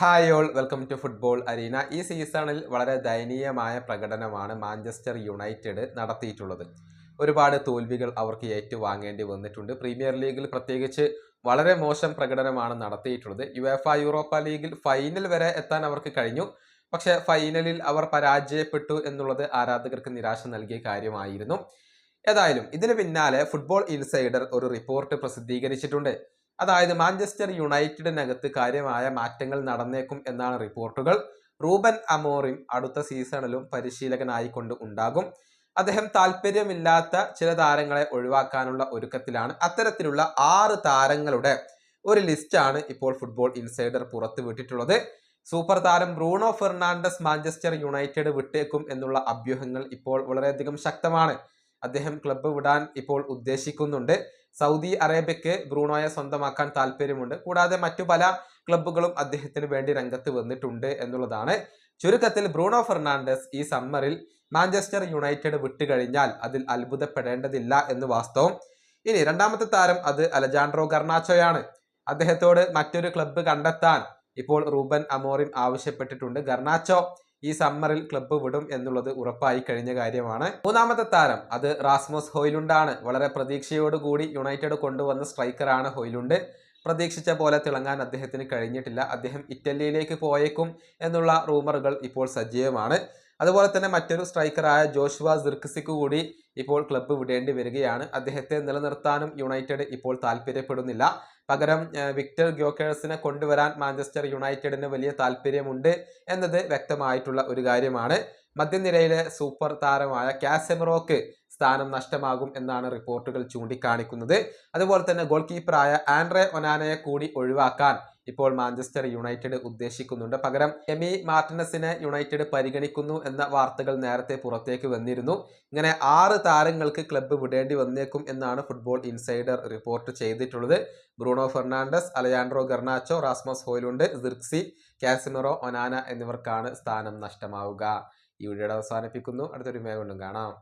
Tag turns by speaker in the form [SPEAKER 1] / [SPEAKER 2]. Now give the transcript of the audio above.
[SPEAKER 1] Hi all welcome to football arena ഈ സീസണിൽ വളരെ ദയനീയമായ പ്രകടനമാണ് മാഞ്ചസ്റ്റർ യുണൈറ്റഡ് നടത്തിയിട്ടുള്ളത്. ഒരുപാട് തോൽവികൾ അവർക്ക് ഏറ്റുവാങ്ങേണ്ടി വന്നിട്ടുണ്ട്. പ്രീമിയർ ലീഗിൽ പ്രത്യേകിച്ച് വളരെ മോശം പ്രകടനമാണ് നടത്തിയിട്ടുള്ളത്. യുഎഫ യൂറോപ്പ ലീഗിൽ ഫൈനൽ വരെ എത്താൻ അവർക്ക് കഴിഞ്ഞു. പക്ഷേ ഫൈനലിൽ അവർ പരാജയപ്പെട്ടു എന്നുള്ളത് ആരാധകർക്ക് നിരാശ നൽകിയ കാര്യമായിരുന്നു. ഏതായാലും ഇതിന് പിന്നാലെ ഫുട്ബോൾ ഇൻസൈഡർ ഒരു റിപ്പോർട്ട് പ്രസിദ്ധീകരിച്ചിട്ടുണ്ട്. അതായത് മാഞ്ചസ്റ്റർ യുണൈറ്റഡിനകത്ത് കാര്യമായ മാറ്റങ്ങൾ നടന്നേക്കും എന്നാണ് റിപ്പോർട്ടുകൾ. റൂബൻ അമോറിം അടുത്ത സീസണിലും പരിശീലകനായിക്കൊണ്ട് ഉണ്ടാകും. അദ്ദേഹം താല്പര്യമില്ലാത്ത ചില താരങ്ങളെ ഒഴിവാക്കാനുള്ള ഒരുക്കത്തിലാണ്. അത്തരത്തിലുള്ള ആറ് താരങ്ങളുടെ ഒരു ലിസ്റ്റാണ് ഇപ്പോൾ ഫുട്ബോൾ ഇൻസൈഡർ പുറത്തുവിട്ടിട്ടുള്ളത് സൂപ്പർ താരം ബ്രൂണോ ഫെർണാണ്ടസ് മാഞ്ചസ്റ്റർ യുണൈറ്റഡ് വിട്ടേക്കും എന്നുള്ള അഭ്യൂഹങ്ങൾ ഇപ്പോൾ വളരെയധികം ശക്തമാണ്. അദ്ദേഹം ക്ലബ്ബ് വിടാൻ ഇപ്പോൾ ഉദ്ദേശിക്കുന്നുണ്ട്. സൗദി അറേബ്യക്ക് ബ്രൂണോയെ സ്വന്തമാക്കാൻ താല്പര്യമുണ്ട്. കൂടാതെ മറ്റു പല ക്ലബ്ബുകളും അദ്ദേഹത്തിന് വേണ്ടി രംഗത്ത് വന്നിട്ടുണ്ട് എന്നുള്ളതാണ്. ചുരുക്കത്തിൽ ബ്രൂണോ ഫെർണാണ്ടസ് ഈ സമ്മറിൽ മാഞ്ചസ്റ്റർ യുണൈറ്റഡ് വിട്ടുകഴിഞ്ഞാൽ അതിൽ അത്ഭുതപ്പെടേണ്ടതില്ല എന്ന് വാസ്തവം. ഇനി രണ്ടാമത്തെ താരം അത് അലജാൻഡ്രോ ഗർണാച്ചോയാണ്. അദ്ദേഹത്തോട് മറ്റൊരു ക്ലബ്ബ് കണ്ടെത്താൻ ഇപ്പോൾ റൂബൻ അമോറിം ആവശ്യപ്പെട്ടിട്ടുണ്ട്. ഗർണാച്ചോ ഈ സമ്മറിൽ ക്ലബ്ബ് വിടും എന്നുള്ളത് ഉറപ്പായി കഴിഞ്ഞ കാര്യമാണ്. മൂന്നാമത്തെ താരം അത് റാസ്മോസ് ഹോയിലുണ്ടാണ്. വളരെ പ്രതീക്ഷയോടുകൂടി യുണൈറ്റഡ് കൊണ്ടുവന്ന സ്ട്രൈക്കറാണ് ഹോയിലുണ്ട്. പ്രതീക്ഷിച്ച പോലെ തിളങ്ങാൻ അദ്ദേഹത്തിന് കഴിഞ്ഞിട്ടില്ല. അദ്ദേഹം ഇറ്റലിയിലേക്ക് പോയേക്കും എന്നുള്ള റൂമറുകൾ ഇപ്പോൾ സജീവമാണ്. അതുപോലെ തന്നെ മറ്റൊരു സ്ട്രൈക്കറായ ജോഷുവ സിർക്സിക്ക് കൂടി ഇപ്പോൾ ക്ലബ്ബ് വിടേണ്ടി വരികയാണ്. അദ്ദേഹത്തെ നിലനിർത്താനും യുണൈറ്റഡ് ഇപ്പോൾ താല്പര്യപ്പെടുന്നില്ല. പകരം വിക്ടർ ഗ്യോക്കേഴ്സിനെ കൊണ്ടുവരാൻ മാഞ്ചസ്റ്റർ യുണൈറ്റഡിന് വലിയ താല്പര്യമുണ്ട് എന്നത് വ്യക്തമായിട്ടുള്ള ഒരു കാര്യമാണ്. മധ്യനിരയിലെ സൂപ്പർ താരമായ കാസെമറോക്ക് സ്ഥാനം നഷ്ടമാകും എന്നാണ് റിപ്പോർട്ടുകൾ ചൂണ്ടിക്കാണിക്കുന്നത്. അതുപോലെ തന്നെ ഗോൾ കീപ്പറായ ആൻഡ്രെ ഒനാനയെ കൂടി ഒഴിവാക്കാൻ ഇപ്പോൾ മാഞ്ചസ്റ്റർ യുണൈറ്റഡ് ഉദ്ദേശിക്കുന്നുണ്ട്. പകരം എമി മാർട്ടിനസിനെ യുണൈറ്റഡ് പരിഗണിക്കുന്നു എന്ന വാർത്തകൾ നേരത്തെ പുറത്തേക്ക് വന്നിരുന്നു. ഇങ്ങനെ ആറ് താരങ്ങൾക്ക് ക്ലബ്ബ് വിടേണ്ടി വന്നേക്കും എന്നാണ് ഫുട്ബോൾ ഇൻസൈഡർ റിപ്പോർട്ട് ചെയ്തിട്ടുള്ളത്. Bruno Fernandes Alejandro Garnacho Rasmus Hojlund Zirkzee Casemiro Onana എന്നിവർക്കാണ് സ്ഥാനം നഷ്ടമാവുക. ഈ വീഡിയോ അവസാനിപ്പിക്കുന്നു. അടുത്തൊരു മേ കൊണ്ടും കാണാം.